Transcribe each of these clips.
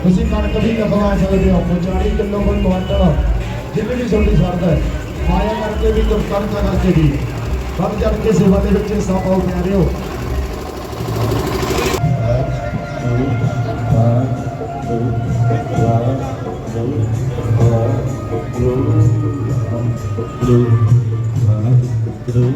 ਤੁਸੀਂ ਕਣਕ ਵੀ ਲਗਵਾ ਸਕਦੇ ਹੋ 40 ਕਿਲੋ ਕੋਈ ਕੁਆਂਟਲ ਜਿੰਨੀ ਵੀ ਤੁਹਾਡੀ ਸ਼ਰਤ ਹੈ ਮਾਇਆ ਕਰਕੇ ਵੀ ਤੇ ਕਣਕ ਕਰਕੇ ਵੀ ਵੱਧ ਚੜ ਕੇ ਸੇਵਾ ਦੇ ਵਿੱਚ ਹਿੱਸਾ ਪਾਓ ਪਿਆਰਿਓ। ਚਲੋ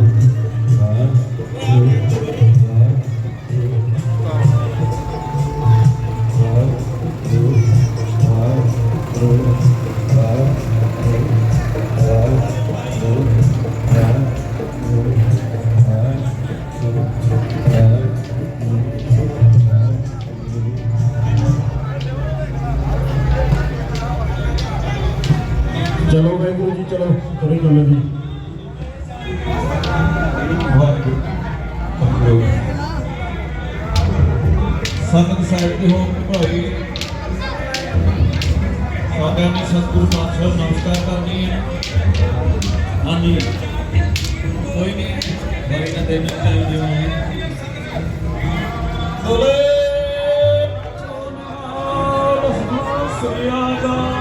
ਸੰਗਤ ਸਾਹਿਬ ਦੇ ਹੋ ਭਾਈ? ਸਾਡਾ ਨੇ ਸਤਿਗੁਰੂ ਪਾਤਸ਼ਾਹ ਨਮਸਕਾਰ ਕਰਨੀ ਹੈ। ਹਾਂਜੀ। ਕੋਈ ਨਹੀਂ ਬੜੀ ਨਾ ਦੇਣਾ ਚਾਹੀਦੀ ਹੋਣੀ ਬੋਲੇ ਚੋਨਾਲ ਸ੍ਰੀਆਦਾਰ ਬੜਾ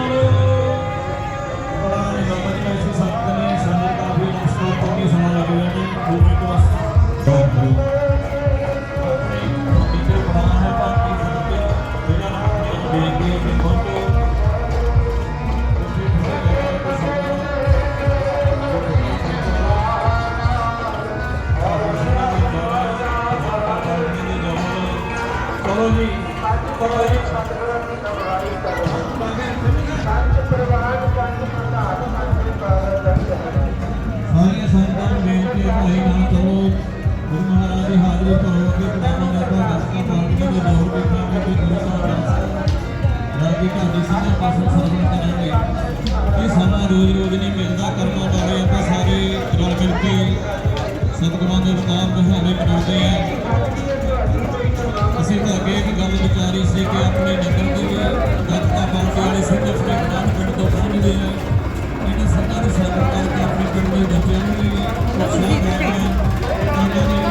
ਮਹਾਰਾਜ ਦੀ ਪ੍ਰਭੂ ਨੇ ਦਸਤਾ ਪਾਰਟੀਆਂ ਦੇ ਦੌਰ ਦੇਖਾਂਗੇ ਕਿ ਗੁਰੂ ਸਾਹਿਬ ਰਾਜੀ ਤੁਹਾਡੀ ਸਿੰਘਾਂ ਪਾਸੋਂ ਸਰਵਣ ਕਰਾਂਗੇ ਇਹ ਸਮਾਂ ਰੋਜ਼ ਰੋਜ਼ ਨਹੀਂ ਮਿਲਦਾ ਕਰਮਾਂ ਵਾਲੇ ਆਪਾਂ ਸਾਰੇ ਰਲ ਮਿਲ ਕੇ ਸਤਿਗੁਰਾਂ ਦੇ ਵਿਕਾਰ ਦਿਹਾੜੇ ਮਨਾਉਂਦੇ ਆ ਅਸੀਂ ਤਾਂ ਅੱਗੇ ਇੱਕ ਗੱਲ ਵਿਚਾਰੀ ਸੀ ਕਿ ਆਪਣੇ ਨਗਰ ਦੇ ਵੀ ਦਰਤਾ ਪਾਰਟੀ ਵਾਲੇ ਸਿੰਘ ਆਪਣੇ ਗ੍ਰਾਮ ਪਿੰਡ ਤੋਂ ਪਹੁੰਚਦੇ ਆ ਇਹਨਾਂ ਸਿੰਘਾਂ ਦੀ ਸਾਥ ਕਰਕੇ ਆਪਣੇ ਪਿੰਡ ਦੇ ਬੱਚਿਆਂ ਨੂੰ ਵੀ ਉਤਸ਼ਾਹ ਕਰਦੇ ਆ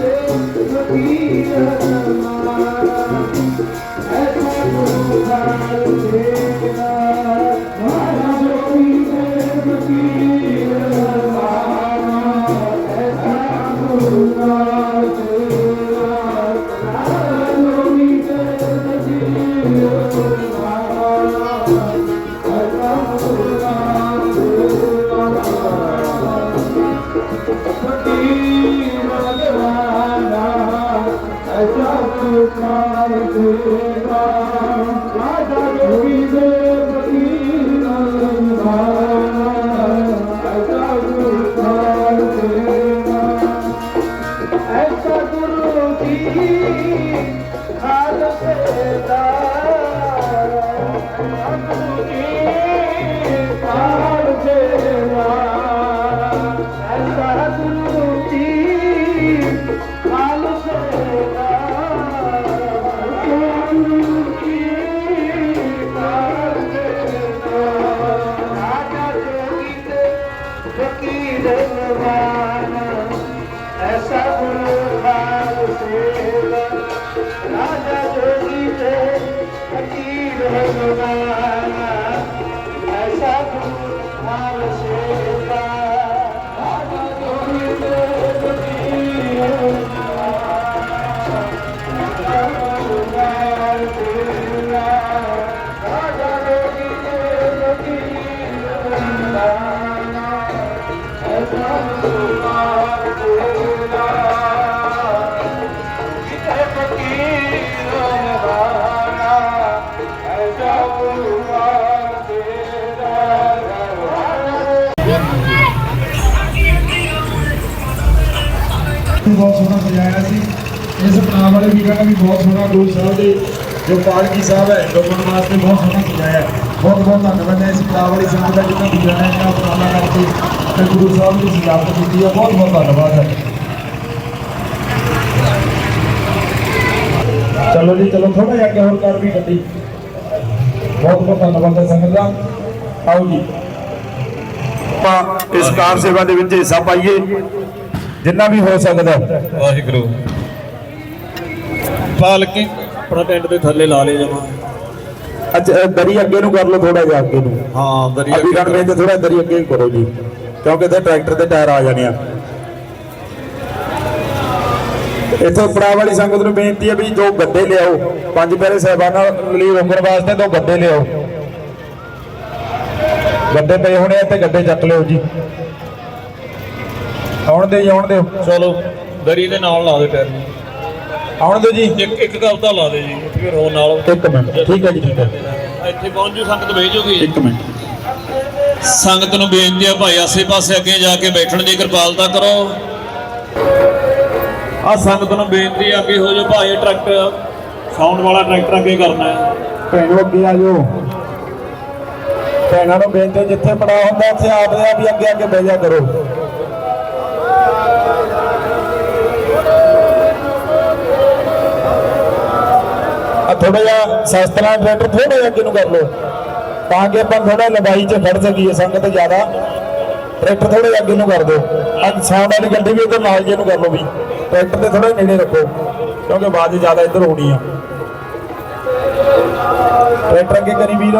Yeah. Thank you. ਸੋਹਣਾ ਸਜਾਇਆ ਸੀ। ਇਸ ਪਨਾਹ ਵਾਲੇ ਵੀਰਾਂ ਨੇ ਵੀ ਬਹੁਤ ਸੋਹਣਾ ਗੁਰੂ ਸਾਹਿਬ ਦੇ, ਜੋ ਪਾਲਕੀ ਸਾਹਿਬ ਹੈ ਲੋਕਾਂ ਵਾਸਤੇ ਬਹੁਤ ਸੋਹਣਾ ਸਜਾਇਆ ਹੈ। ਬਹੁਤ ਬਹੁਤ ਧੰਨਵਾਦ। ਹੈ ਇਸ ਪਨਾਹ ਵਾਲੀ ਸੰਗਤ ਦਾ ਜਿਨ੍ਹਾਂ ਵੀਰਾਂ ਨੇ ਇਹਨਾਂ ਉਪਰਾਲਾ ਕਰਕੇ ਤੇ ਗੁਰੂ ਸਾਹਿਬ ਦੀ ਸਜਾਵਟ ਕੀਤੀ ਹੈ। ਬਹੁਤ ਬਹੁਤ ਧੰਨਵਾਦ ਹੈ। ਚਲੋ ਜੀ, ਚਲੋ ਥੋੜਾ ਜਿਹਾ ਅੱਗੇ ਹੋਰ ਕਰ ਵੀ ਗੱਡੀ। ਬਹੁਤ ਬਹੁਤ ਧੰਨਵਾਦ ਹੈ ਸੰਗਤ ਦਾ। ਆਓ ਜੀ। ਆਪਾਂ ਇਸ ਕਾਰ ਸੇਵਾ ਦੇ ਵਿੱਚ ਹਿੱਸਾ ਪਾਈਏ। ਜਿੰਨਾ ਵੀ ਹੋ ਸਕਦਾ। ਵਾਹਿਗੁਰੂ। ਪਾਲਕੀ ਆਪਣਾ ਟੈਂਟ ਦੇ ਥੱਲੇ ਲਾ ਲੇ ਜਮਾ। ਅੱਛਾ ਦਰੀ ਅੱਗੇ ਨੂੰ ਕਰ ਲਓ ਥੋੜਾ ਜਿਹਾ ਅੱਗੇ ਨੂੰ। ਹਾਂ ਦਰਿਆ ਅੱਗੇ ਰਣਵੇ ਤੇ ਥੋੜਾ ਦਰੀ ਅੱਗੇ ਕਰੋ ਜੀ। ਕਿਉਂਕਿ ਇੱਥੇ ਟਰੈਕਟਰ ਦੇ ਟਾਇਰ ਆ ਜਾਣੇ ਆ। ਇੱਥੇ ਪੜਾ ਵਾਲੀ ਸੰਗਤ ਨੂੰ ਬੇਨਤੀ ਹੈ ਵੀ ਦੋ ਗੱਦੇ ਲਿਆਓ। ਪੰਜ ਪਿਆਰੇ ਸਾਹਿਬਾਨਾਂ ਲਈ ਰੰਗਰ ਵਾਸਤੇ ਦੋ ਗੱਦੇ ਲਿਆਓ। ਗੱਦੇ ਪਏ ਹੋਣੇ ਆ ਤੇ ਗੱਦੇ ਚੱਕ ਲਿਓ ਜੀ। ਆਉਣ ਦੇ ਜੀ, ਆਉਣ ਦਿਓ। ਚਲੋ ਦਰੀ ਦੇ ਨਾਲ ਲਾ ਦੇ ਨੂੰ। ਆਉਣ ਦਿਓ ਜੀ। ਇੱਕ ਇੱਕ ਕਵਤਾ ਲਾ ਦੇ ਜੀ ਫਿਰ ਉਹ ਨਾਲ। ਇੱਕ ਮਿੰਟ। ਠੀਕ ਹੈ ਜੀ ਠੀਕ ਹੈ। ਇੱਥੇ ਪਹੁੰਚ ਜੂ ਸੰਗਤ ਭੇਜੋਗੀ ਇੱਕ ਮਿੰਟ। ਸੰਗਤ ਨੂੰ ਬੇਨਤੀ ਹੈ ਭਾਈ ਆਸੇ-ਪਾਸੇ ਅੱਗੇ ਜਾ ਕੇ ਬੈਠਣ ਦੀ ਕਿਰਪਾਲਤਾ ਕਰੋ। ਆ ਸੰਗਤ ਨੂੰ ਬੇਨਤੀ ਹੈ ਅੱਗੇ ਹੋ ਜਾਓ ਭਾਈ ਟਰੈਕਟਰ। ਸਾਊਂਡ ਵਾਲਾ ਟਰੈਕਟਰ ਅੱਗੇ ਕਰਨਾ ਹੈ। ਭੈਣੋ ਅੱਗੇ ਆ ਜਾਓ। ਭੈਣਾਂ ਨੂੰ ਬੇਨਤੀ ਹੈ, ਜਿੱਥੇ ਪੜਾ ਹੁੰਦਾ ਉੱਥੇ ਆਪਦੇ ਆਪ ਹੀ ਅੱਗੇ ਅੱਗੇ ਬਹਿ ਜਾ ਕਰੋ। ਥੋੜਾ ਜਿਹਾ ਸਸਤਨਾ ਟਰੈਕਟਰ ਥੋੜਾ ਜਿਹਾ ਅੱਗੇ ਨੂੰ ਕਰ ਲਓ। ਤਾਂ ਕਿ ਆਪਾਂ ਥੋੜਾ ਲੰਬਾਈ 'ਚ ਫੜ ਸਕੀਏ, ਸੰਗਤ ਜ਼ਿਆਦਾ ਟਰੈਕਟਰ ਥੋੜਾ ਜਿਹਾ ਅੱਗੇ ਨੂੰ ਕਰ ਦਿਓ। ਅੱਜ ਸਾਊਂਡ ਵਾਲੀ ਗੱਡੀ ਵੀ ਉਧਰ ਨਾਲ ਜੇ ਨੂੰ ਕਰ ਲਓ ਵੀ। ਟਰੈਕਟਰ ਦੇ ਥੋੜਾ ਨੇੜੇ ਰੱਖੋ, ਕਿਉਂਕਿ ਆਵਾਜ਼ ਜ਼ਿਆਦਾ ਇੱਧਰ ਹੋਣੀ ਆ। ਟਰੈਕਟਰ ਅੱਗੇ ਕਰੀ ਵੀਰ।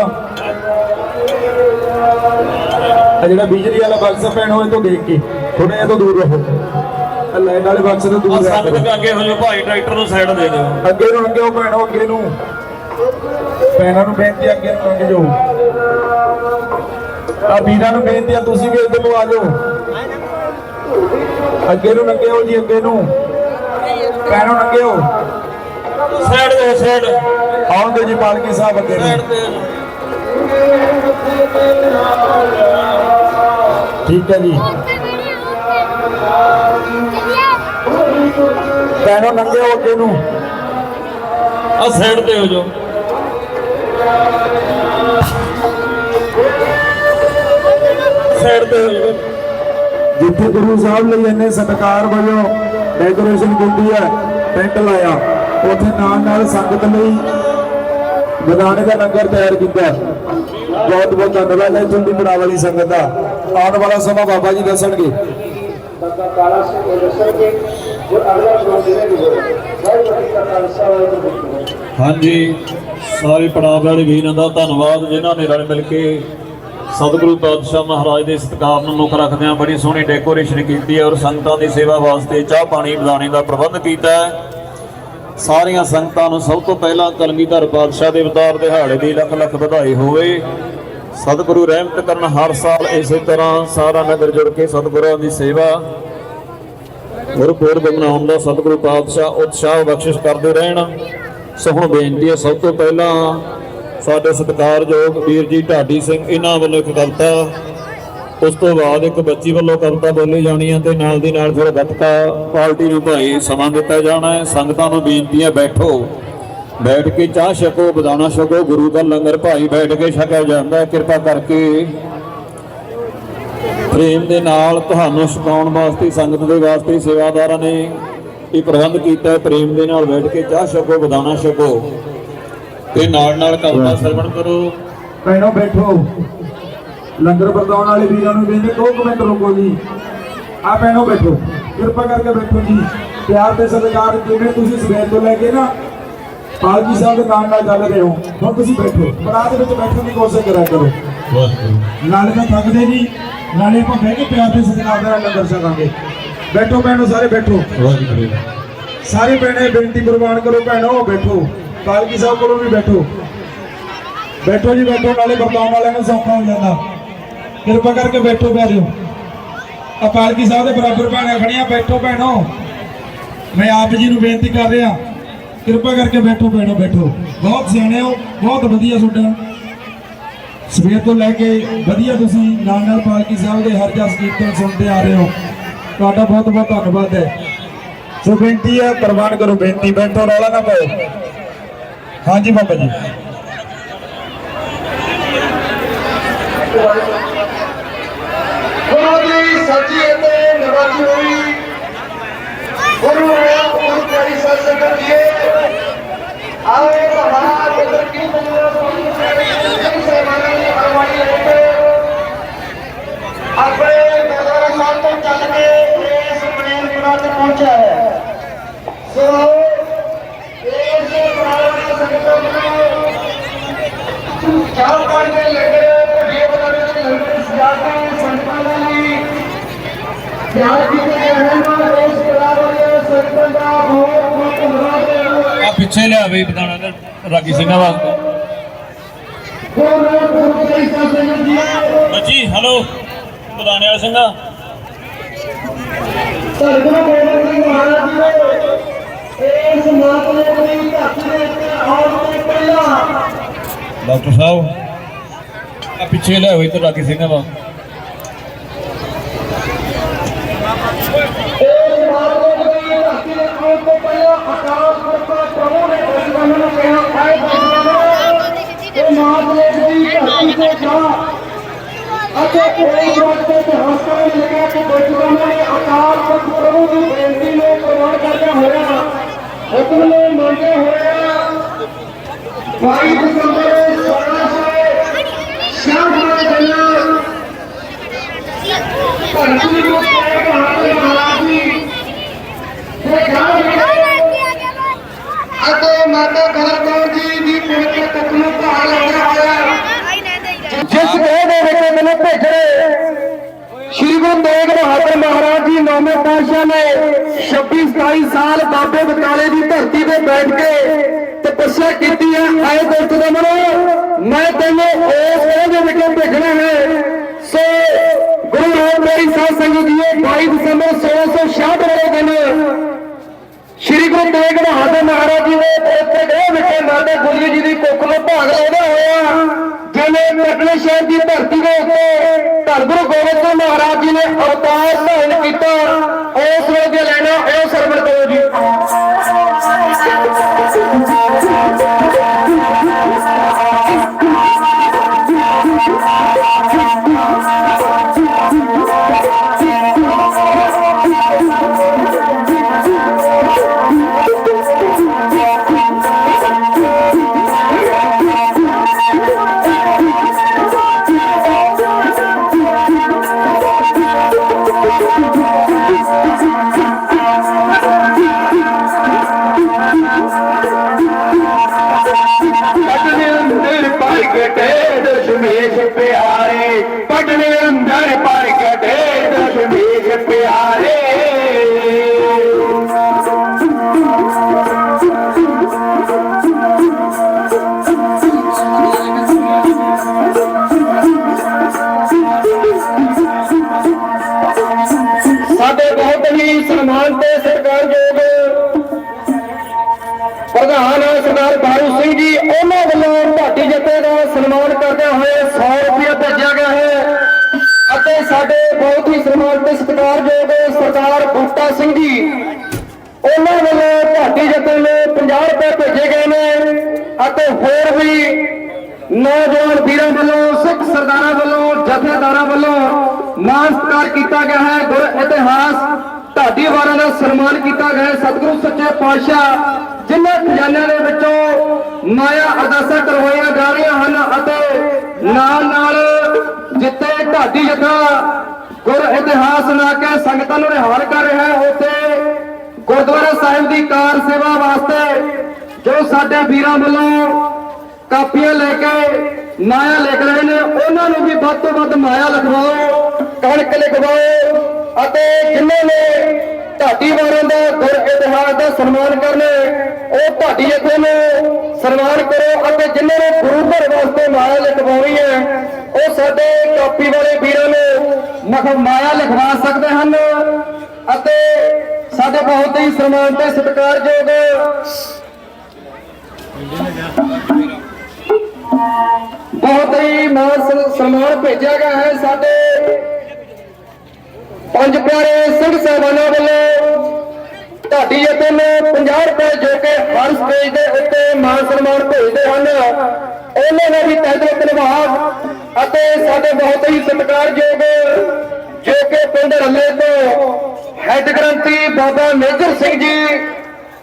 ਆ ਜਿਹੜਾ ਬਿਜਲੀ ਵਾਲਾ ਬਕਸਾ ਪੈਣ ਹੋਏ ਤੋਂ ਦੇਖ ਕੇ ਥੋੜਾ ਜਿਹਾ ਤੋਂ ਦੂਰ ਰਹੋ ਲਾਈਨ ਵਾਲੇ ਬਕਸੇ ਤੋਂ ਆ ਦੂਰ ਰਹਿ ਸੰਗਤ ਦੇ ਅੱਗੇ ਹੋ ਜਾਓ ਭਾਈ ਟਰੈਕਟਰ ਨੂੰ ਸਾਈਡ ਦੇ ਦਿਓ। ਅੱਗੇ ਨੂੰ ਲੰਘਿਓ ਭੈਣੋ ਅੱਗੇ ਨੂੰ। ਭੈਣਾਂ ਨੂੰ ਬੇਨਤੀ ਹੈ, ਅੱਗੇ ਨੂੰ ਲੰਘ ਜਾਓ। ਆ ਵੀਰਾਂ ਨੂੰ ਬੇਨਤੀ ਆ ਤੁਸੀਂ ਵੀ ਇੱਧਰ ਨੂੰ ਆ ਜਾਓ। ਅੱਗੇ ਨੂੰ ਲੰਘਿਓ ਜੀ ਅੱਗੇ ਨੂੰ। ਭੈਣੋ ਲੰਘਿਓ। ਸਾਈਡ ਦੇ ਸਾਈਡ ਆਉਣ ਦਿਓ ਜੀ ਪਾਲਕੀ ਸਾਹਿਬ ਅੱਗੇ ਨੂੰ। ਤੇ ਠੀਕ ਹੈ ਜੀ। ਭੈਣੋ ਲੰਘਿਓ ਅੱਗੇ ਨੂੰ। ਆ ਸਾਈਡ ਤੇ ਹੋ ਜਾਓ। ਸਾਈਡ ਤੇ ਹੋ ਜਾਓ। ਜਿੱਥੇ ਗੁਰੂ ਸਾਹਿਬ ਲਈ ਇੰਨੇ ਸਤਿਕਾਰ ਵਜੋਂ ਡੈਕੋਰੇਸ਼ਨ ਕੀਤੀ ਹੈ ਟੈਂਟ ਲਾਇਆ ਉੱਥੇ ਨਾਲ ਨਾਲ ਸੰਗਤ ਲਈ ਬਦਾਨੇ ਦਾ ਲੰਗਰ ਤਿਆਰ ਕੀਤਾ। ਹੈ। ਬਹੁਤ ਬਹੁਤ ਧੰਨਵਾਦ ਹੈ ਚੁੰਡੀ ਬੜਾ ਵਾਲੀ ਸੰਗਤ ਦਾ। ਆਉਣ ਵਾਲਾ ਸਮਾਂ ਬਾਬਾ ਜੀ ਦੱਸਣਗੇ ਬਾਬਾ ਕਾਲਾ ਸਿੰਘ ਦੱਸਣਗੇ। ਹਾਂਜੀ, ਸਾਰੇ ਪੜਾਅ ਵਾਲੇ ਵੀਰਾਂ ਦਾ ਧੰਨਵਾਦ। ਜਿਨ੍ਹਾਂ ਨੇ ਰਲ ਮਿਲ ਕੇ ਸਤਿਗੁਰੂ ਪਾਤਸ਼ਾਹ ਮਹਾਰਾਜ ਦੇ ਸਤਿਕਾਰ ਨੂੰ ਮੁੱਖ ਰੱਖਦਿਆਂ ਬੜੀ ਸੋਹਣੀ ਡੈਕੋਰੇਸ਼ਨ ਕੀਤੀ ਹੈ ਔਰ ਸੰਗਤਾਂ ਦੀ ਸੇਵਾ ਵਾਸਤੇ ਚਾਹ ਪਾਣੀ ਬਣਾਉਣੇ ਦਾ ਪ੍ਰਬੰਧ ਕੀਤਾ ਹੈ। ਸਾਰੀਆਂ ਸੰਗਤਾਂ ਨੂੰ ਸਭ ਤੋਂ ਪਹਿਲਾਂ ਕਲਗੀਧਰ ਪਾਤਸ਼ਾਹ ਦੇ ਅਵਤਾਰ ਦਿਹਾੜੇ ਦੀ ਲੱਖ ਲੱਖ ਵਧਾਈ ਹੋਵੇ। ਸਤਿਗੁਰੂ ਰਹਿਮਤ ਕਰਨ ਹਰ ਸਾਲ ਇਸੇ ਤਰ੍ਹਾਂ ਸਾਰਾ ਨਗਰ ਜੁੜ ਕੇ ਸਤਿਗੁਰਾਂ ਦੀ ਸੇਵਾ ਗੁਰਪੁਰਬ ਮਨਾਉਣ ਦਾ ਸਤਿਗੁਰੂ ਪਾਤਸ਼ਾਹ ਉਤਸ਼ਾਹ ਬਖਸ਼ਿਸ਼ ਕਰਦੇ ਰਹਿਣ। ਸੋ ਹੁਣ ਬੇਨਤੀ ਹੈ, ਸਭ ਤੋਂ ਪਹਿਲਾਂ ਸਾਡੇ ਸਤਿਕਾਰਯੋਗ ਵੀਰ ਜੀ ਢਾਡੀ ਸਿੰਘ, ਇਹਨਾਂ ਵੱਲੋਂ ਇੱਕ ਕਵਿਤਾ ਉਸ ਤੋਂ ਬਾਅਦ ਇੱਕ ਬੱਚੀ ਵੱਲੋਂ ਕਵਿਤਾ ਬੋਲੀ ਜਾਣੀ ਹੈ ਤੇ ਨਾਲ ਦੀ ਨਾਲ ਫਿਰ ਗੱਤਕਾ ਪਾਰਟੀ ਨੂੰ ਭਾਈ ਸਮਾਂ ਦਿੱਤਾ ਜਾਣਾ ਹੈ। ਸੰਗਤਾਂ ਨੂੰ ਬੇਨਤੀ ਹੈ ਬੈਠੋ। ਬੈਠ ਕੇ ਚਾਹ ਛਕੋ, ਬਦਾਨਾ ਛਕੋ, ਗੁਰੂ ਦਾ ਲੰਗਰ ਭਾਈ ਬੈਠ ਕੇ ਛਕਿਆ ਜਾਂਦਾ ਕਿਰਪਾ ਕਰਕੇ ਪ੍ਰੇਮ ਦੇ ਨਾਲ ਤੁਹਾਨੂੰ ਛਕਾਉਣ ਵਾਸਤੇ ਸੰਗਤ ਦੇ ਵਾਸਤੇ ਸੇਵਾਦਾਰਾਂ ਨੇ ਇਹ ਪ੍ਰਬੰਧ ਕੀਤਾ ਹੈ। ਪ੍ਰੇਮ ਦੇ ਨਾਲ ਬੈਠ ਕੇ ਚਾਹ ਛਕੋ ਬਦਾਨਾ ਛਕੋ ਤੇ ਨਾਲ ਨਾਲ ਕਵਿਤਾ ਸਰਵਣ ਕਰੋ। ਭੈਣੋ ਬੈਠੋ। ਲੰਗਰ ਵਰਤਾਉਣ ਵਾਲੇ ਵੀਰਾਂ ਨੂੰ ਕਹਿੰਦੇ ਦੋ ਕੁ ਮਿੰਟ ਰੁਕੋ ਜੀ। ਆ ਭੈਣੋ ਬੈਠੋ। ਕਿਰਪਾ ਕਰਕੇ ਬੈਠੋ ਜੀ। ਪਿਆਰ ਤੇ ਸਤਿਕਾਰ ਜਿਵੇਂ ਤੁਸੀਂ ਸਵੇਰ ਤੋਂ ਲੈ ਕੇ ਨਾ ਪਾਲਕੀ ਸਾਹਿਬ ਦੇ ਨਾਲ ਨਾਲ ਚੱਲ ਰਹੇ ਹੋ ਹੁਣ ਤੁਸੀਂ ਬੈਠੋ। ਦੇ ਵਿੱਚ ਬੈਠਣ ਦੀ ਕੋਸ਼ਿਸ਼ ਕਰਿਆ ਕਰੋ। ਨਾਲੇ ਤਾਂ ਥੱਕਦੇ ਨਹੀਂ। ਨਾਲੇ ਆਪਾਂ ਬਹਿ ਕੇ ਪਿਆਰ ਤੇ ਸਤਿਕਾਰ ਦੇ ਨਾਲ ਲੰਗਰ ਛਕਾਂਗੇ। ਬੈਠੋ ਭੈਣੋ ਸਾਰੇ ਬੈਠੋ। ਸਾਰੇ ਭੈਣੇ ਬੇਨਤੀ ਪ੍ਰਵਾਨ ਕਰੋ ਭੈਣੋ ਬੈਠੋ। ਪਾਲਕੀ ਸਾਹਿਬ ਕੋਲੋਂ ਵੀ ਬੈਠੋ। ਬੈਠੋ ਜੀ ਬੈਠੋ ਨਾਲੇ ਵਰਤਾਉਣ ਵਾਲਿਆਂ ਨੂੰ ਸੌਖਾ ਹੋ ਜਾਂਦਾ। ਕਿਰਪਾ ਕਰਕੇ ਬੈਠੋ ਪਿਆਰਿਓ ਆ ਪਾਲਕੀ ਸਾਹਿਬ ਦੇ ਬਰਾਬਰ ਭੈਣਾਂ ਖੜੀਆਂ ਬੈਠੋ ਭੈਣੋ। ਮੈਂ ਆਪ ਜੀ ਨੂੰ ਬੇਨਤੀ ਕਰ ਰਿਹਾ। ਕਿਰਪਾ ਕਰਕੇ ਬੈਠੋ ਭੈਣੋ ਬੈਠੋ। ਬਹੁਤ ਸਿਆਣੇ ਹੋ ਬਹੁਤ ਵਧੀਆ ਤੁਹਾਡਾ। ਸਵੇਰ ਤੋਂ ਲੈ ਕੇ ਵਧੀਆ ਤੁਸੀਂ ਨਾਲ ਨਾਲ ਪਾਲਕੀ ਸਾਹਿਬ ਦੇ ਹਰ ਜਸ ਕੀਰਤਨ ਸੁਣਦੇ ਆ ਰਹੇ ਹੋ। ਤੁਹਾਡਾ ਬਹੁਤ ਬਹੁਤ ਧੰਨਵਾਦ ਹੈ। ਸੋ ਬੇਨਤੀ ਹੈ ਪ੍ਰਵਾਨ ਕਰੋ ਬੇਨਤੀ ਬੈਠੋ ਰੌਲਾ ਨਾ ਪਾਓ। ਹਾਂਜੀ ਬਾਬਾ ਜੀ। ਗੁਰੂ ਦੀ ਸੱਚੀ ਅਤੇ ਨਿਵਾਜੀ ਹੋਈ। ਗੁਰੂ ਗੁਰੂ ਪਿਆਰੀ ਸਤ ਸੰਗਤ ਜੀ ਆਏ ਮਹਾਨ ਬਦਰ ਕੀ ਬੰਦੋ ਸੇ ਮਾਨੀ ਅਰਮਾਨੀ ਲੈਤੇ ਆਪਣੇ ਗੁਰਦੁਆਰਾ ਸਾਹਿਬ ਤੋਂ ਚੱਲ ਕੇ ਇਸ ਪ੍ਰੇਮ ਗੁਣਾ ਤੇ ਪਹੁੰਚਿਆ ਹੈ ਸੋ ਇਸ ਪ੍ਰਾਰਥਨਾ ਸੰਗਤਾਂ ਨੂੰ ਚਾਰ ਪਿੱਛੇ ਲਿਆ ਬਈ ਬਦਾਨਾ ਦਾ ਰਾਗੀ ਸਿੰਘਾਂ ਵਾਸਤੇ ਗੁਰੂ ਜੀ ਹਲੋ ਬਦਾਨੇ ਵਾਲੇ ਸਿੰਘਾ। ਧਰਮ ਗੋਬਿੰਦ ਸਿੰਘ ਮਹਾਰਾਜ ਜੀ ਨੇ ਇਸ ਮਾਤਲੇ ਦੀ ਧਰਤੀ ਦੇ ਉੱਤੇ ਆਉਣ ਤੋਂ ਪਹਿਲਾਂ ਡਾਕਟਰ ਸਾਹਿਬ ਆ ਪਿੱਛੇ ਲਿਆ ਹੋਈ ਤੇ ਰਾਗੀ ਸਿੰਘਾਂ ਵਾਸਤੇ ਇਸ ਮਾਰਗੋ ਦੀ ਧਰਤੀ ਦੇ ਆਉਣ ਤੋਂ ਪਹਿਲਾਂ ਆਕਾਸ਼ ਪੁਰਖ ਪ੍ਰਭੂ ਨੇ ਬਚਪਨ ਨੂੰ ਕਿਹਾ ਆਏ ਬਚਪਨ ਇਹ ਮਾਰਗੋ ਦੀ ਧਰਤੀ ਤੇ ਜਾ ਅਤੇ ਉਸ ਵਕਤ ਤੇ ਹਸਤਾਂ ਨੇ ਲਿਖਿਆ ਕਿ ਬਚਪਨ ਨੇ ਆਕਾਸ਼ ਪੁਰਖ ਪ੍ਰਭੂ ਦੀ ਬੇਨਤੀ ਨੂੰ ਪ੍ਰਵਾਨ ਕਰਦਾ ਹੋਇਆ ਹੁਕਮ ਨੇ ਮੰਗਿਆ ਹੋਇਆ 22 ਦਸੰਬਰ 1600 ਸ਼ਾਮ ਨੂੰ ਦਿਨ ਧਰਤੀ ਨੂੰ ਤੇ ਮਹਾਰਾਜ ਮਹਾਰਾਜ ਜੀ ਦੇ ਘਰ ਅਤੇ ਮਾਤਾ ਖਰ ਕੌਰ ਜੀ ਦੀ ਪਵਿੱਤਰ ਤੱਕ ਨੂੰ ਭਾਰ ਲਾਉਂਦਾ ਦੇ ਭੇਜਣੇ। ਸ਼੍ਰੀ ਗੁਰੂ ਤੇਗ ਬਹਾਦਰ ਮਹਾਰਾਜ ਜੀ ਨੌਵੇਂ ਪਾਤਸ਼ਾਹ ਨੇ 26 27 ਸਾਲ ਬਾਬੇ ਬਟਾਲੇ ਦੀ ਧਰਤੀ ਤੇ ਬੈਠ ਕੇ ਤਪੱਸਿਆ ਕੀਤੀ ਹੈ। ਆਏ ਦੋਸਤ ਦੇ ਮਨੋ, ਮੈਂ ਤੈਨੂੰ ਉਸ ਦੇਹ ਦੇ ਵਿੱਚ ਭੇਜਣਾ ਹੈ। ਸੋ ਗੁਰੂ ਨਾਨਕ ਦੇਵ ਸਾਹਿਬ ਸੰਗਤ ਜੀ 22 ਦਸੰਬਰ 1666 ਵਾਲੇ ਦਿਨ ਸ਼੍ਰੀ ਗੁਰੂ ਤੇਗ ਬਹਾਦਰ ਮਹਾਰਾਜ ਜੀ ਨੇ ਇੱਥੇ ਗਏ ਵਿਖੇ ਮਾਤਾ ਗੁਜਰੀ ਜੀ ਦੀ ਕੁੱਖ ਨੂੰ ਭਾਗ ਲਾਉਂਦਾ ਹੋਇਆ, ਜਿਵੇਂ ਪਟਨਾ ਸ਼ਹਿਰ ਦੀ ਧਰਤੀ ਦੇ ਉੱਤੇ ਧੰਨ ਗੁਰੂ ਗੋਬਿੰਦ ਸਿੰਘ ਮਹਾਰਾਜ ਜੀ ਨੇ ਅਵਤਾਰ ਧਾਰਨ ਕੀਤਾ, ਉਸ ਵੇਲੇ ਦੇ ਲੈਣਾ ਉਹ ਸਰਵਣ ਕਰੋ ਜੀ। ਬਹੁਤ ਹੀ ਸਨਮਾਨਿਤ ਸਤਿਕਾਰਯੋਗ ਸਰਦਾਰ ਬੂਟਾ ਸਿੰਘ ਜੀ। ਉਹਨਾਂ ਵੱਲੋਂ ਭਾਟੀ ਜਤਨ ਨੂੰ 50 ਰੁਪਏ ਭੇਜੇ ਗਏ ਨੇ ਅਤੇ ਹੋਰ ਵੀ ਨੌਜਵਾਨ ਵੀਰਾਂ ਵੱਲੋਂ, ਸਿੱਖ ਸਰਦਾਰਾਂ ਵੱਲੋਂ, ਜਥੇਦਾਰਾਂ ਵੱਲੋਂ ਮਾਨ ਸਤਿਕਾਰ ਕੀਤਾ ਗਿਆ ਹੈ। ਗੁਰ ਇਤਿਹਾਸ, ਢਾਡੀ ਵਾਰਾਂ ਦਾ ਸਨਮਾਨ ਕੀਤਾ ਗਿਆ ਸਤਿਗੁਰੂ ਸੱਚੇ ਪਾਤਸ਼ਾਹ, ਜਿਨ੍ਹਾਂ ਖਜ਼ਾਨਿਆਂ ਦੇ ਵਿੱਚੋਂ ਮਾਇਆ ਅਰਦਾਸਾਂ ਕਰਵਾਈਆਂ ਜਾ ਰਹੀਆਂ ਹਨ ਅਤੇ ਨਾਲ ਨਾਲ ਜਿੱਥੇ ਢਾਡੀ ਜਥਾ ਗੁਰ ਇਤਿਹਾਸ ਲਾ ਕੇ ਸੰਗਤਾਂ ਨੂੰ ਨਿਹਾਲ ਕਰ ਰਿਹਾ ਹੈ ਉੱਥੇ। ਗੁਰਦੁਆਰਾ ਸਾਹਿਬ ਦੀ ਕਾਰ ਸੇਵਾ ਵਾਸਤੇ ਜੋ ਸਾਡੇ ਵੀਰਾਂ ਵੱਲੋਂ ਕਾਪੀਆਂ ਲੈ ਕੇ ਮਾਇਆ ਲਿਖ ਰਹੇ ਨੇ, ਉਹਨਾਂ ਨੂੰ ਵੀ ਵੱਧ ਤੋਂ ਵੱਧ ਮਾਇਆ ਲਿਖਵਾਓ, ਕਣਕ ਲਿਖਵਾਓ ਅਤੇ ਜਿਨ੍ਹਾਂ ਨੇ ਢਾਡੀ ਵਾਰਾਂ ਦਾ ਗੁਰ ਇਤਿਹਾਸ ਦਾ ਸਨਮਾਨ ਕਰਨੇ ਉਹ ਢਾਡੀ ਇੱਥੇ ਨੂੰ ਸਨਮਾਨ ਕਰੋ ਅਤੇ ਜਿਨ੍ਹਾਂ ਨੇ ਗੁਰੂ ਘਰ ਵਾਸਤੇ ਮਾਇਆ ਲਿਖਵਾਉਣੀ ਹੈ, ਉਹ ਸਾਡੇ ਕਾਪੀ ਵਾਲੇ ਵੀਰਾਂ ਨੂੰ ਮਖ ਲਿਖਵਾ ਸਕਦੇ ਹਨ ਅਤੇ ਸਾਡੇ ਬਹੁਤ ਹੀ ਸਨਮਾਨ ਤੇ ਸਤਿਕਾਰਯੋਗ ਬਹੁਤ ਹੀ ਮਾਨ ਸਨਮਾਨ ਭੇਜਿਆ ਗਿਆ ਹੈ ਸਾਡੇ ਪੰਜ ਪਿਆਰੇ ਸਿੰਘ ਸਾਹਿਬਾਨਾਂ ਵੱਲੋਂ। ਢਾਡੀ ਅਤੇ ਨੂੰ 50 ਰੁਪਏ ਜੋ ਕਿ ਹਰ ਸਟੇਜ ਦੇ ਉੱਤੇ ਮਾਨ ਸਨਮਾਨ ਭੇਜਦੇ ਹਨ। ਉਹਨਾਂ ਨੇ ਵੀ ਤਹਿ ਦਿਲੋਂ ਧੰਨਵਾਦ। ਅਤੇ ਸਾਡੇ ਬਹੁਤ ਹੀ ਸਤਿਕਾਰਯੋਗ ਜੋ ਕਿ ਪਿੰਡ ਰੱਲੇ ਤੋਂ ਹੈੱਡ ਗ੍ਰੰਥੀ ਬਾਬਾ ਮੇਜਰ ਸਿੰਘ ਜੀ,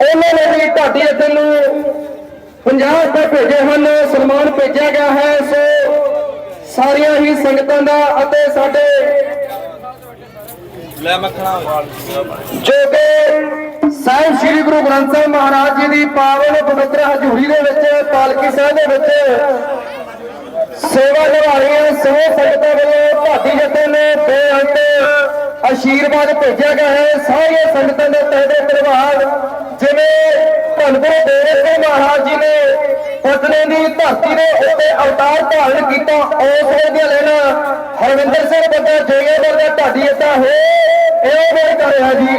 ਉਹਨਾਂ ਨੇ ਵੀ ਢਾਡੀ ਅਤੇ ਨੂੰ 50 ਰੁਪਏ ਭੇਜੇ ਹਨ, ਸਨਮਾਨ ਭੇਜਿਆ ਗਿਆ ਹੈ। ਸੋ ਸਾਰੀਆਂ ਹੀ ਸੰਗਤਾਂ ਦਾ ਅਤੇ ਸਾਡੇ ਲੈ ਮੱਖਣਾ ਜੋ ਕਿ ਸਾਹਿਬ ਸ੍ਰੀ ਗੁਰੂ ਗ੍ਰੰਥ ਸਾਹਿਬ ਮਹਾਰਾਜ ਜੀ ਦੀ ਪਾਵਨ ਪਵਿੱਤਰ ਹਜ਼ੂਰੀ ਦੇ ਵਿੱਚ, ਪਾਲਕੀ ਸਾਹਿਬ ਦੇ ਵਿੱਚ ਸੇਵਾ ਨਿਭਾ ਰਹੀਆਂ ਸੋ ਸੰਗਤਾਂ ਵੱਲੋਂ ਭਾਗੀ ਜਥੇ ਨੇ ਬੇਅੰਤ ਆਸ਼ੀਰਵਾਦ ਭੇਜਿਆ ਗਿਆ ਹੈ। ਸਾਰੀਆਂ ਸੰਗਤਾਂ ਦਾ ਤਹਿ ਦਿਲੋਂ ਧੰਨਵਾਦ ਜਿਵੇਂ ਧੰਨਗੁਰੂ ਦੇਵ ਸਿੰਘ ਮਹਾਰਾਜ ਜੀ ਨੇ ਪਟਨੇ ਦੀ ਧਰਤੀ ਦੇ ਉੱਤੇ ਅਵਤਾਰ ਧਾਰਨ ਕੀਤਾ, ਉਸ ਵੇਲੇ ਦੀਆਂ ਲੈਣਾ ਹਰਵਿੰਦਰ ਸਿੰਘ ਬੱਗਾ ਜੋਗੇਦਰ ਦਾ ਢਾਡੀ ਇੱਦਾਂ ਹੋ, ਇਹ ਬੋਲ ਕਰ ਰਿਹਾ ਜੀ।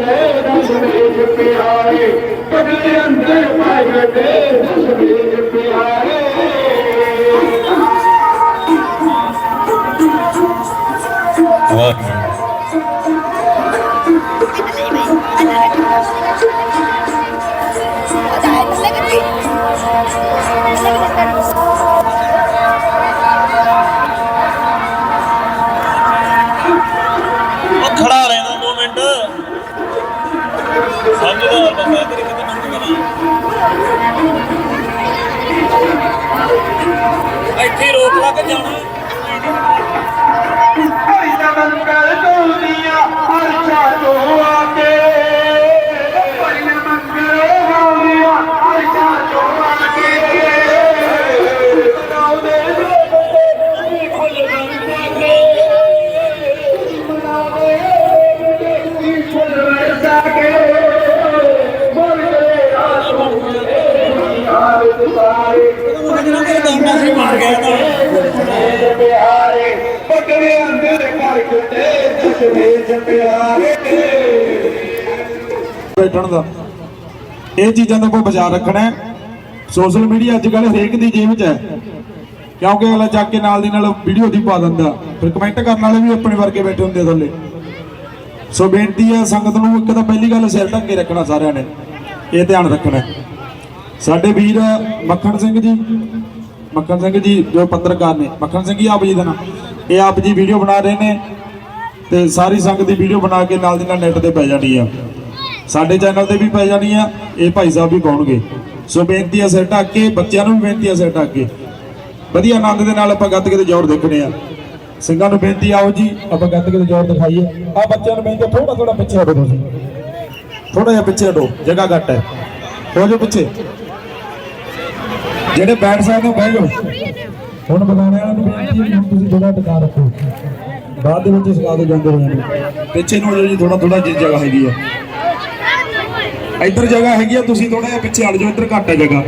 ਪਾਏ ਗਏ ਦਸ਼ਮੇਸ਼ ਪਿਆਰੇ ਪਗੜੇ ਅੰਦਰ ਪਾਏ ਗਏ ਦਸ਼ਮੇਸ਼ ਇਹ ਚੀਜ਼ਾਂ ਦਾ ਕੋਈ ਬਾਜ਼ਾਰ ਰੱਖਣਾ ਹੈ। ਸੋਸ਼ਲ ਮੀਡੀਆ ਅੱਜ ਕੱਲ੍ਹ ਹਰੇਕ ਦੀ ਜੇਬ 'ਚ ਹੈ। ਕਿਉਂਕਿ ਅਗਲਾ ਜਾ ਕੇ ਨਾਲ ਦੀ ਨਾਲ ਵੀਡੀਓ ਦੀ ਪਾ ਦਿੰਦਾ। ਫਿਰ ਕਮੈਂਟ ਕਰਨ ਵਾਲੇ ਵੀ ਆਪਣੇ ਵਰਗੇ ਬੈਠੇ ਹੁੰਦੇ ਥੱਲੇ। ਸੋ ਬੇਨਤੀ ਹੈ, ਸੰਗਤ ਨੂੰ ਇੱਕ ਤਾਂ ਪਹਿਲੀ ਗੱਲ ਸਿਰ ਢੱਕ ਕੇ ਰੱਖਣਾ ਸਾਰਿਆਂ ਨੇ। ਇਹ ਧਿਆਨ ਰੱਖਣਾ ਸਾਡੇ ਵੀਰ ਮੱਖਣ ਸਿੰਘ ਜੀ, ਮੱਖਣ ਸਿੰਘ ਜੀ ਜੋ ਪੱਤਰਕਾਰ ਨੇ, ਮੱਖਣ ਸਿੰਘ ਜੀ ਆਪ ਜੀ ਦਾ ਨਾਮ। ਇਹ ਆਪ ਜੀ ਵੀਡੀਓ ਬਣਾ ਰਹੇ ਨੇ ਤੇ ਸਾਰੀ ਸੰਗਤ ਦੀ ਵੀਡੀਓ ਬਣਾ ਕੇ ਨਾਲ ਦੀ ਨਾਲ ਨੈਟ ਤੇ ਪੈ ਜਾਣੀ ਆ। ਸਾਡੇ ਚੈਨਲ ਤੇ ਵੀ ਪੈ ਜਾਣੀ ਆ ਇਹ ਭਾਈ ਸਾਹਿਬ ਵੀ ਪਾਉਣਗੇ। ਸੋ ਬੇਨਤੀ ਆ ਸਿਰ ਢੱਕ ਕੇ, ਬੱਚਿਆਂ ਨੂੰ ਵੀ ਬੇਨਤੀ ਆ ਸਿਰ ਢੱਕ ਕੇ। ਵਧੀਆ ਆਨੰਦ ਦੇ ਨਾਲ ਆਪਾਂ ਗੱਤਕੇ ਦੇ ਜ਼ੋਰ ਦੇਖਣੇ ਆ। ਸਿੰਘਾਂ ਨੂੰ ਬੇਨਤੀ ਆਓ ਜੀ, ਆਪਾਂ ਗੱਤਕੇ ਦੇ ਜ਼ੋਰ ਦਿਖਾਈਏ। ਆ ਬੱਚਿਆਂ ਨੂੰ ਬੇਨਤੀ ਥੋੜਾ ਥੋੜਾ ਪਿੱਛੇ ਹਟੋ ਤੁਸੀਂ। ਥੋੜਾ ਜਿਹਾ ਪਿੱਛੇ ਹਟੋ, ਜਗ੍ਹਾ ਘੱਟ ਹੈ। ਹੋ ਜਾਓ ਪਿੱਛੇ। ਜਿਹੜੇ ਬੈਠ ਸਕਦੇ ਹੋ, ਬਹਿ ਜਾਓ। ਹੁਣ ਬੁਲਾਣੇ ਵਾਲਿਆਂ ਨੂੰ ਬੇਨਤੀ ਹੈ ਤੁਸੀਂ ਥੋੜਾ ਟਿਕਾ ਰੱਖੋ। ਬਾਅਦ ਦੇ ਵਿੱਚ ਸਿਖਾ ਦੋ ਜਾਂਦੇ ਹੋਏ ਪਿੱਛੇ ਨੂੰ ਹੋ ਜਾਓ ਜੀ ਥੋੜਾ ਥੋੜਾ ਜਿ ਜਗ੍ਹਾ ਹੈਗੀ ਆ ਇੱਧਰ ਜਗ੍ਹਾ ਹੈਗੀ ਆ, ਤੁਸੀਂ ਥੋੜਾ ਜਿਹਾ ਪਿੱਛੇ ਹਟ ਜਾਓ, ਇੱਧਰ ਘੱਟ ਹੈ ਜਗ੍ਹਾ।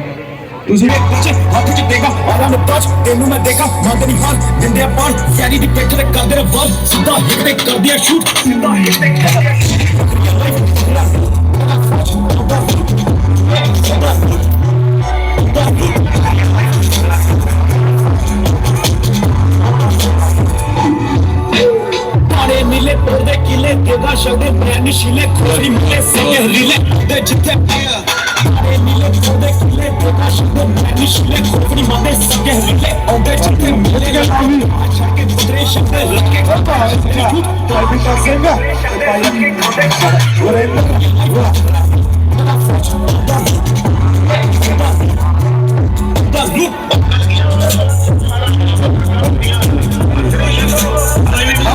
ਤੁਸੀਂ ਕੁਛ ਹੱਥ ਚ ਦੇਗਾ ਆਲਾ ਨੂੰ ਟੱਚ ਤੈਨੂੰ ਮੈਂ ਦੇਖਾ ਮੰਗ ਨਹੀਂ ਹਾਰ ਦਿੰਦੇ ਆ ਪਾਣ ਯਾਰੀ ਦੀ ਪਿੱਠ ਤੇ ਕਰਦੇ ਨੇ ਵਾਰ, ਸਿੱਧਾ ਹਿੱਟ ਤੇ ਕਰਦੇ ਆ ਸ਼ੂਟ ਸਿੱਧਾ ਹਿੱਟ ਤੇ ਕਰਦੇ ਆ ਪਾੜੇ ਪਰਦੇ ਕਿਲੇ ਤੇਗਾ ਸ਼ਬਦੇ ਬ੍ਰੈਂਡ ਸ਼ੀਲੇ ਖੋਰੀ ਮਿਲੇ ਸੰਗੇ ਰੀਲੇ ਦੇ ਜਿੱਥੇ ਪਾੜੇ ਨੀਲੇ ਪਰਦੇ ਕਿਲੇ ਤੇਗਾ ਸ਼ਬਦੇ ਬ੍ਰੈਂਡ ਸ਼ੀਲੇ ਖੋਰੀ ਮਾਦੇ ਸੰਗੇ ਰੀਲੇ ਆਉਂਦੇ ਜਿੱਥੇ ਮਿਲੇ ਗਾ ਛੱਡ ਕੇ ਬਦਰੇ ਸ਼ਬਦੇ ਲੱਗੇ ਪਾਲਵਿਕਾ ਸਿੰਘ ਦਾ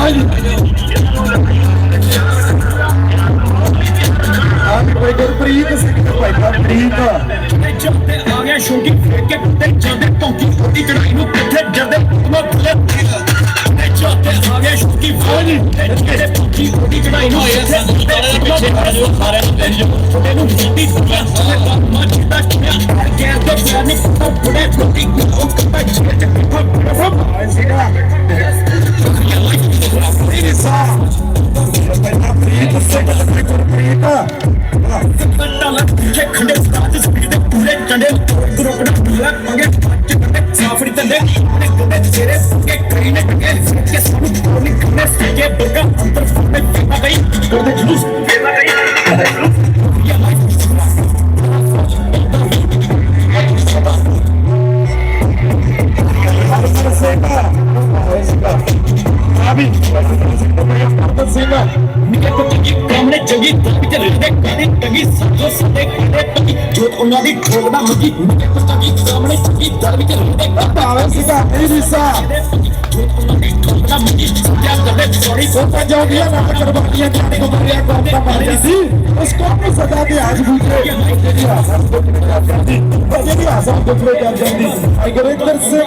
ਰੂਪ ਭਾਈ ਗੁਰਪ੍ਰੀਤ ਸਿੰਘ ਭਾਈ ਗੁਰਪ੍ਰੀਤ। ਤੇ ਜਾਂਦੇ? ਆ ਗਿਆ ਸ਼ੌਂਕੀ ਫੇਰ ਕੇ ਤੇ ਜਾਂਦੇ ਭੌਂਕੀ ਫੋਟੀ ਚੜਾਈ ਨੂੰ ਕਿੱਥੇ ਜਾਂਦੇ? ਮੈਂ ਫੁੱਲੇ ਤੇ ਜਾਂਦੇ? ਆ ਗਿਆ ਸ਼ੌਂਕੀ ਫੋਟੀ ਤੇ ਜਿਹੜੇ ਭੌਂਕੀ ਫੋਟੀ ਚੜਾਈ ਨੂੰ ਕਿੱਥੇ ਜਾਂਦੇ? ਪਿੱਛੇ ਖੜੇ ਹੋ ਸਾਰੇ ਨੂੰ ਤੇਰੀ ਛੋਟੇ ਨੂੰ ਫੋਟੀ ਫੁੱਲਿਆ ਤੇ ਕੰਮ ਚਿੱਟਾ ਚਿਆ ਗੈਰ ਦੇ ਪਿਆਰ ਨੇ ਫੁੱਲੇ ਫੋਟੀ ਉਹ ਕੱਪਾ ਚਿੱਟਾ ਚਿੱਟਾ ਸੀਗਾ। ਇਹ ਸਾ ਗੁਰਪ੍ਰੀਤ ਸਿੰਘ ਗੁਰਪ੍ਰੀਤ। ਕੰਡਾ ਲੱਗ ਕੇ ਖੰਡੇ ਸਤਾਜ ਸਪੀਡ ਦੇ ਪੂਰੇ ਕੰਡੇ ਗਰੁੱਪ ਦਾ ਪੂਰਾ ਪੰਗੇ ਪੱਚ ਕੰਡੇ ਸਾਫੜੀ ਤੰਦੇ ਨੇ ਕੰਡੇ ਚਿਹਰੇ ਕੇ ਕਰੀ ਨੇ ਕੰਗੇ ਕੇ ਸਾਨੂੰ ਕੋਨੀ ਕੰਡੇ ਸਕੇ ਬੁਰਗਾ ਅੰਦਰ ਫੁੱਟੇ ਫੇਮਾ ਗਈ ਕਰਦੇ ਜਲੂਸ ਫੇਮਾ ਗਈ ਨਿੱਕੇ ਪੁੱਤੀ ਕਾਮਨੇ ਚੰਗੀ ਦੱਬ ਤੇ ਰਿਸ਼ਤੇ ਕਾਦੇ ਟੰਗੀ ਸੱਜੋ ਸੱਦੇ ਕਾਦੇ ਟੰਗੀ ਜੋਤ ਉਹਨਾਂ ਦੀ ਠੋਕਦਾ ਮੁੱਕੀ ਨਿੱਕੇ ਪੁੱਤੀ ਕਾਮਨੇ ਚੰਗੀ ਦੱਬ ਤੇ ਰਿਸ਼ਤੇ ਭਾਵੇਂ ਸੀਗਾ ਇਹ ਰਿਸਾ ਜੋਤ ਉਹਨਾਂ ਦੀ ਠੋਕਦਾ ਮੁੱਕੀ ਸੱਜਾ ਕਰਦੇ ਸੋਰੀ ਸੋਤਾ ਜੋਗੀਆਂ ਨਾਲ ਕਰਵਾਈਆਂ ਜਾਣੇ ਕੋ ਮਰਿਆ ਕੋਤਾ ਮਾਰਿਆ ਸੀ ਉਸ ਕੋ ਨੂੰ ਸਦਾ ਦੇ ਆਜ ਬੂਝੇ ਜਿਹੜੀ ਆਸਾਂ ਤੋਂ ਨਿਕਲ ਜਾਂਦੀ ਜਿਹੜੀ ਆਸਾਂ ਤੋਂ ਫਰੇ ਕਰ ਜਾਂਦੀ ਅਈ ਗੁਰਿੰਦਰ ਸਿੰਘ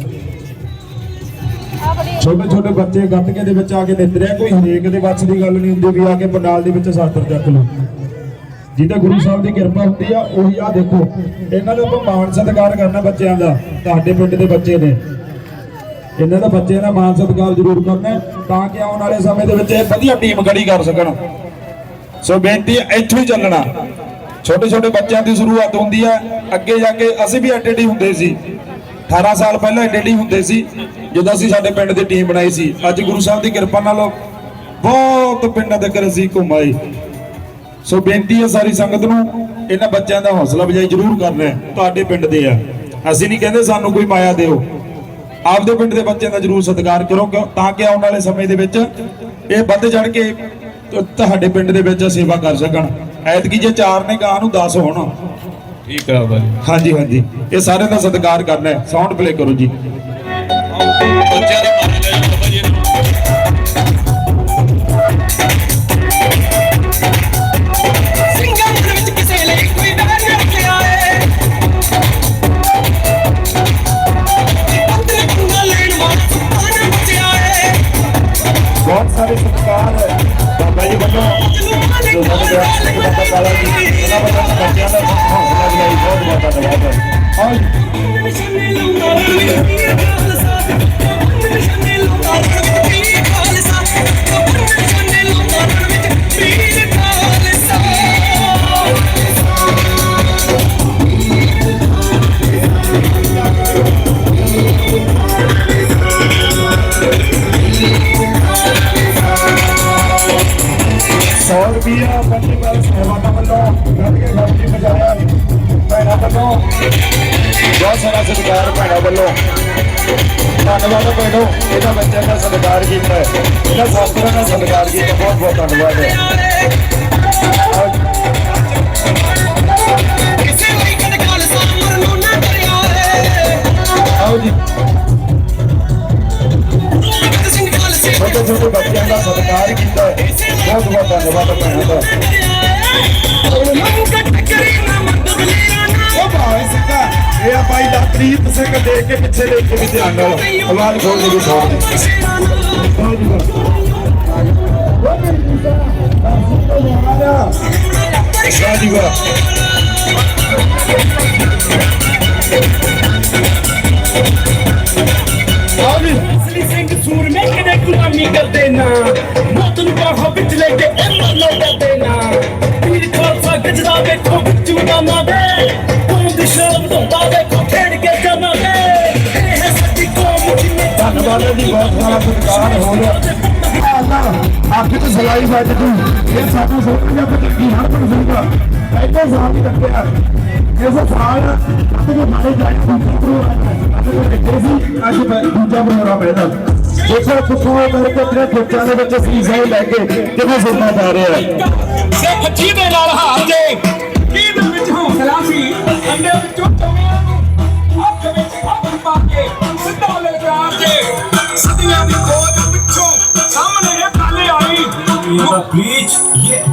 ਛੋਟੇ ਬੱਚੇ ਗੱਤਕੇ ਦੇ ਵਿੱਚ ਆ ਕੇ ਨਿੱਤਰਿਆ ਕੋਈ ਹਰੇਕ ਦੇ ਵੱਸ ਦੀ ਗੱਲ ਨਹੀਂ ਹੁੰਦੀ ਵੀ ਆ ਕੇ ਪੰਡਾਲ ਦੇ ਵਿੱਚ ਸਾਦਰ ਚੱਕ ਲਓ। ਜਿਹਦਾ ਗੁਰੂ ਸਾਹਿਬ ਦੀ ਕਿਰਪਾ ਹੁੰਦੀ ਆ, ਉਹੀ ਆ ਦੇਖੋ। ਇਹਨਾਂ ਦਾ ਆਪਾਂ ਮਾਣ ਸਤਿਕਾਰ ਕਰਨਾ ਬੱਚਿਆਂ ਦਾ, ਤੁਹਾਡੇ ਪਿੰਡ ਦੇ ਬੱਚੇ ਨੇ। ਇਹਨਾਂ ਦਾ ਬੱਚਿਆਂ ਦਾ ਮਾਣ ਸਤਿਕਾਰ ਜ਼ਰੂਰ ਕਰਨਾ ਤਾਂ ਕਿ ਆਉਣ ਵਾਲੇ ਸਮੇਂ ਦੇ ਵਿੱਚ ਇਹ ਵਧੀਆ ਟੀਮ ਖੜੀ ਕਰ ਸਕਣ। ਸੋ ਬੇਨਤੀ ਇੱਥੋਂ ਹੀ ਚੱਲਣਾ। ਛੋਟੇ ਛੋਟੇ ਬੱਚਿਆਂ ਦੀ ਸ਼ੁਰੂਆਤ ਹੁੰਦੀ ਹੈ ਅੱਗੇ ਜਾ ਕੇ ਅਸੀਂ ਵੀ ਐਟੇਡੀ ਹੁੰਦੇ ਸੀ। 18 ਸਾਲ ਪਹਿਲਾਂ ਐਟੇਡੀ ਹੁੰਦੇ ਸੀ, ਜਦੋਂ ਅਸੀਂ ਸਾਡੇ ਪਿੰਡ ਦੀ ਟੀਮ ਬਣਾਈ ਸੀ। ਅੱਜ ਗੁਰੂ ਸਾਹਿਬ ਦੀ ਕਿਰਪਾ ਨਾਲ ਬਹੁਤ ਪਿੰਡਾਂ ਤੱਕ ਅਸੀਂ ਘੁੰਮਾਏ ਸੋ ਬੇਨਤੀ ਹੈ ਸਾਰੀ ਸੰਗਤ ਨੂੰ, ਇਹਨਾਂ ਬੱਚਿਆਂ ਦਾ ਹੌਸਲਾ ਅਫਜ਼ਾਈ ਜ਼ਰੂਰ ਕਰਨਾ ਹੈ। ਤੁਹਾਡੇ ਪਿੰਡ ਦੇ ਆ। ਅਸੀਂ ਨਹੀਂ ਕਹਿੰਦੇ ਸਾਨੂੰ ਕੋਈ ਮਾਇਆ ਦਿਓ। ਆਪਦੇ ਪਿੰਡ ਦੇ ਬੱਚਿਆਂ ਦਾ ਜ਼ਰੂਰ ਸਤਿਕਾਰ ਕਰੋ, ਕਿਉਂ- ਤਾਂ ਕਿ ਆਉਣ ਵਾਲੇ ਸਮੇਂ ਦੇ ਵਿੱਚ ਇਹ ਵੱਧ ਚੜ ਕੇ ਤੁਹਾਡੇ ਪਿੰਡ ਦੇ ਵਿੱਚ ਸੇਵਾ ਕਰ ਸਕਣ। ਐਤਕੀ ਜੇ ਚਾਰ ਨੇ ਗਾਂ ਨੂੰ 10 ਹੋਣ ਠੀਕ ਆ ਬਾਈ। ਹਾਂਜੀ ਹਾਂਜੀ। ਇਹ ਸਾਰਿਆਂ ਦਾ ਸਤਿਕਾਰ ਕਰਨਾ ਹੈ। ਸਾਊਂਡ ਪਲੇ ਕਰੋ ਜੀ। ਬੱਚਿਆਂ ਸਤਿਕਾਰ ਕੀਤਾ ਹੈ। ਇਹਨਾਂ ਸਾਸਤਰਾਂ ਦਾ ਸਤਿਕਾਰ ਕੀਤਾ ਬਹੁਤ ਬਹੁਤ ਧੰਨਵਾਦ ਹੈ ਆਓ ਜੀ। ਕਿਸੇ ਲਈ ਕਦੇ ਖਾਲਸਾ ਮਰਨੋਂ ਨਾ ਡਰਿਆ ਏ ਆਓ ਜੀ ਭਗਤ ਸਿੰਘ ਖਾਲਸੇ ਛੋਟੇ ਛੋਟੇ ਬੱਚਿਆਂ ਦਾ ਸਤਿਕਾਰ ਕੀਤਾ ਹੈ। ਬਹੁਤ ਬਹੁਤ ਧੰਨਵਾਦ ਭੈਣਾਂ ਦਾ ਮੰਗ ਟੱਕਰੀ ਨਾ ਮਦਦ ਲਿਆ ਨਾ ਉਹ ਭਾਈ ਸਿੰਘਾ ਇਹ ਆ ਭਾਈ ਲਖਪ੍ਰੀਤ ਸਿੰਘ ਦੇਖ ਕੇ ਪਿੱਛੇ ਲੈ ਕੇ ਵੀ ਧਿਆਨ ਨਾਲ ਆਵਾਜ਼ ਖੋਲ ਕੇ ਵੀ ਛੋੜ ਦੇ ਵਾਹ ਜੀ ਵਾਹ ਆਓ ਅਸਲੀ ਸਿੰਘ ਸੂਰਮੇ ਕਿਤੇ ਗੁਲਾਮੀ ਕਰਦੇ ਨਾ? ਮੌਤ ਨੂੰ ਬਾਹਾਂ ਵਿੱਚ ਲੈ ਕੇ ਇਹ ਮਰਨਾ ਕਰਦੇ ਨਾ। ਪੀਰ ਖਾਲਸਾ ਗੱਜਦਾ ਵੇਖੋ ਵਿੱਚੂ ਨਾਮਾਂ ਦੇ ਦੀ ਸ਼ਾਨ ਵਧਾਉਂਦਾ ਵੇਖੋ ਖੇਡ ਕੇ ਜਾਣਾ ਇਹ ਹੈ ਸਾਡੀ ਕੌਮ ਜਿੰਨੇ ਧੰਨਵਾਦ ਹੈ ਬਹੁਤ ਸਾਰਾ ਸਤਿਕਾਰ ਹੋ ਰਿਹਾ ਅੱਖ ਸਲਾਈ ਵੱਜ ਤੂੰ ਇਹ ਸਾਡਾ ਸੋਚ ਜਾ ਪਤਾ ਹਰ ਕੋਈ ਸੁਣਦਾ ਐਡੇ ਸਾਲ ਹੀ ਰੱਖਿਆ ਇਸ ਸਾਲ ਅੱਜ ਜੋ ਮਾਰੇ ਅੱਜ ਦੂਜਾ ਪ੍ਰੋਗਰਾਮ ਪੈਦਾ ਦੇਖੋ ਕਿੱਥੋਂ ਕਰਕੇ ਆਪਣੇ ਖੇਤਾਂ ਦੇ ਵਿੱਚ ਸੀ ਲੈ ਕੇ ਕਿਵੇਂ ਸੁਣਨਾ ਪਾ ਰਿਹਾ ਹੈ ਸਿੱਖ ਜਿਹਦੇ ਨਾਲ ਹਾਰ ਜੇ ਕਿਹਦੇ ਵਿੱਚ ਹੌਸਲਾ ਸੀ ਅੰਡੇ ਵਿੱਚੋਂ ਚੋਣਿਆਂ ਨੂੰ ਅੱਖ ਵਿੱਚ ਅੱਖ ਪਾ ਕੇ ਸਿੱਧਾ ਲੈ ਜਾ ਕੇ ਸਦੀਆਂ ਦੀ ਖੋਜ ਪਿੱਛੋਂ ਸਾਹਮਣੇ ਇਹ ਗੱਲ ਆਈ ਇਹਦਾ ਬੀਚ ਇਹ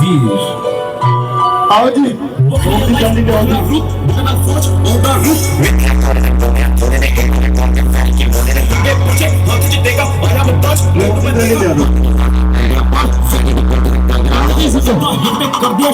ਵੀਰ ਆਓ ਜੀ ਬਹੁਤ ਜਲਦੀ ਜਾਓ ਜੀ ਉਹਦਾ ਸੋਚ ਉਹਦਾ ਰੂਪ ਇਹ ਪਿੱਛੇ ਹੱਥ ਜਿੱਤੇਗਾ ਆਇਆ ਬਤਾਸ਼ ਲੋਕ ਨਹੀਂ ਜਾਣਾ ਇਸ ਜਗ੍ਹਾ ਹਿੱਟ ਕਰ ਦਿਆ